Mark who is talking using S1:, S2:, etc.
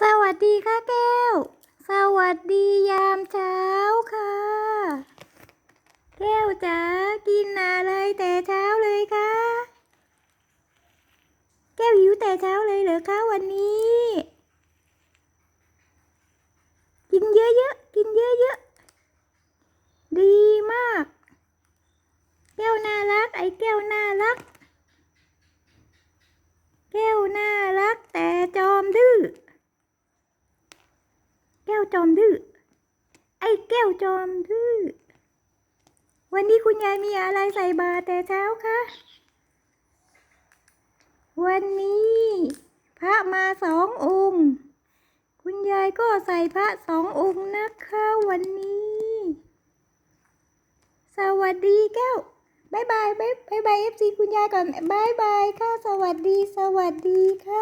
S1: สวัสดีค่ะแก้ว สวัสดียามเช้าค่ะ แก้วจ๋ากินอะไรแต่เช้าเลยคะแก้วหิวแต่เช้าเลยเหรอคะวันนี้ กินเยอะๆกินเยอะๆดีมาก แก้วน่ารัก ไอ้แก้วน่ารัก แก้วน่ารักแต่จอมดื้อ แก้ว จอมดื้อ ไอ้แก้วจอมดื้อ วันนี้คุณยายมีอะไรใส่บาตรแต่เช้าคะ วันนี้ พระมาสององค์ คุณยายก็ใส่พระสององค์นะคะวันนี้ สวัสดีแก้วบายบายบายบายบายเอฟซีคุณยายก่อนบายบายค่ะ สวัสดี สวัสดีค่ะ